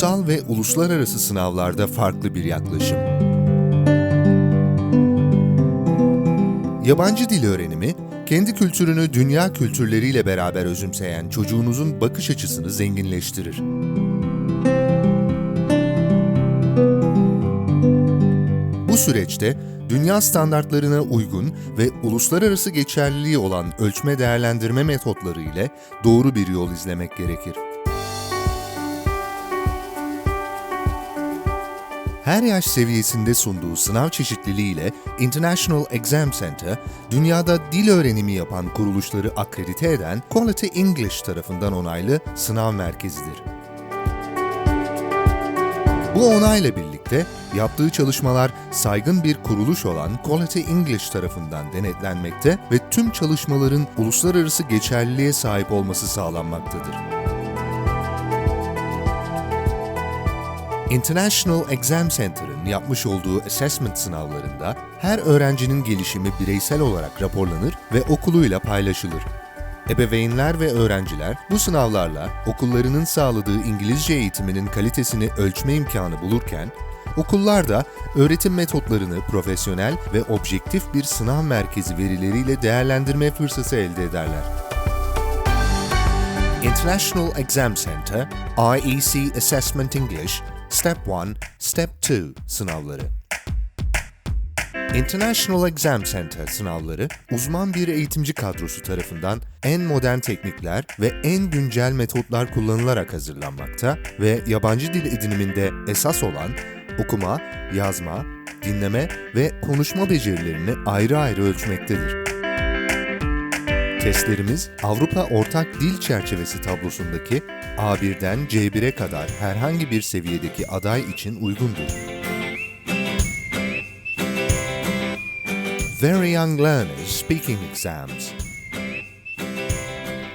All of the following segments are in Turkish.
ulusal ve uluslararası sınavlarda farklı bir yaklaşım. Yabancı dil öğrenimi, kendi kültürünü dünya kültürleriyle beraber özümseyen çocuğunuzun bakış açısını zenginleştirir. Bu süreçte dünya standartlarına uygun ve uluslararası geçerliliği olan ölçme değerlendirme metotları ile doğru bir yol izlemek gerekir. Her yaş seviyesinde sunduğu sınav çeşitliliğiyle International Exam Center, dünyada dil öğrenimi yapan kuruluşları akredite eden Quality English tarafından onaylı sınav merkezidir. Bu onayla birlikte yaptığı çalışmalar saygın bir kuruluş olan Quality English tarafından denetlenmekte ve tüm çalışmaların uluslararası geçerliliğe sahip olması sağlanmaktadır. International Exam Center'ın yapmış olduğu assessment sınavlarında her öğrencinin gelişimi bireysel olarak raporlanır ve okuluyla paylaşılır. Ebeveynler ve öğrenciler bu sınavlarla okullarının sağladığı İngilizce eğitiminin kalitesini ölçme imkanı bulurken, okullar da öğretim metotlarını profesyonel ve objektif bir sınav merkezi verileriyle değerlendirme fırsatı elde ederler. International Exam Center, IEC Assessment English, Step 1, Step 2 sınavları. International Exam Center sınavları, uzman bir eğitimci kadrosu tarafından en modern teknikler ve en güncel metotlar kullanılarak hazırlanmakta ve yabancı dil ediniminde esas olan okuma, yazma, dinleme ve konuşma becerilerini ayrı ayrı ölçmektedir. Testlerimiz Avrupa Ortak Dil Çerçevesi tablosundaki A1'den C1'e kadar herhangi bir seviyedeki aday için uygundur. Very Young Learners Speaking Exams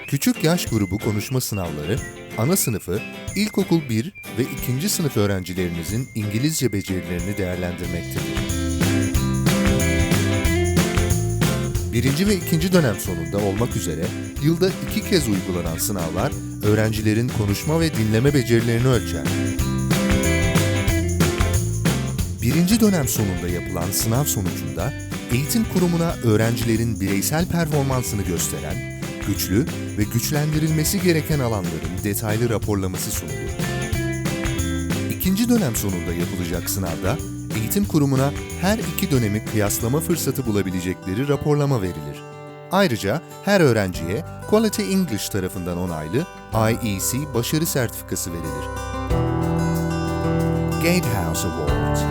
Küçük yaş grubu konuşma sınavları, ana sınıfı, ilkokul 1 ve 2. sınıf öğrencilerinizin İngilizce becerilerini değerlendirmektedir. Birinci ve ikinci dönem sonunda olmak üzere yılda iki kez uygulanan sınavlar öğrencilerin konuşma ve dinleme becerilerini ölçer. Birinci dönem sonunda yapılan sınav sonucunda eğitim kurumuna öğrencilerin bireysel performansını gösteren, güçlü ve güçlendirilmesi gereken alanların detaylı raporlaması sunulur. İkinci dönem sonunda yapılacak sınavda eğitim kurumuna her iki dönemi kıyaslama fırsatı bulabilecekleri raporlama verilir. Ayrıca her öğrenciye Quality English tarafından onaylı IEC başarı sertifikası verilir. Gatehouse Awards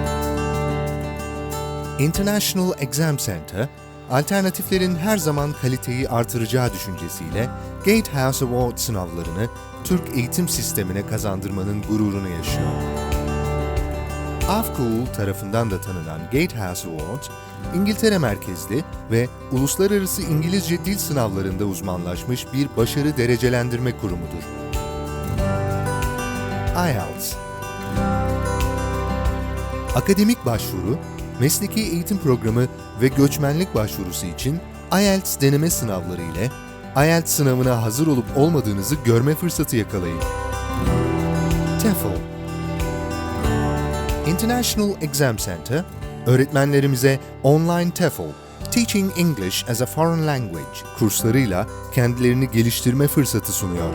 International Exam Center, alternatiflerin her zaman kaliteyi artıracağı düşüncesiyle Gatehouse Award sınavlarını Türk eğitim sistemine kazandırmanın gururunu yaşıyor. Afcool tarafından da tanınan Gatehouse Awards, İngiltere merkezli ve uluslararası İngilizce dil sınavlarında uzmanlaşmış bir başarı derecelendirme kurumudur. IELTS Akademik başvuru, mesleki eğitim programı ve göçmenlik başvurusu için IELTS deneme sınavları ile IELTS sınavına hazır olup olmadığınızı görme fırsatı yakalayın. TEFL International Exam Center, öğretmenlerimize online TEFL, Teaching English as a Foreign Language kurslarıyla kendilerini geliştirme fırsatı sunuyor.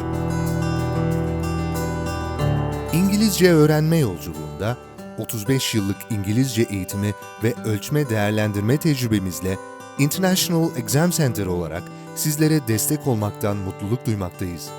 İngilizce öğrenme yolculuğunda 35 yıllık İngilizce eğitimi ve ölçme değerlendirme tecrübemizle International Exam Center olarak sizlere destek olmaktan mutluluk duymaktayız.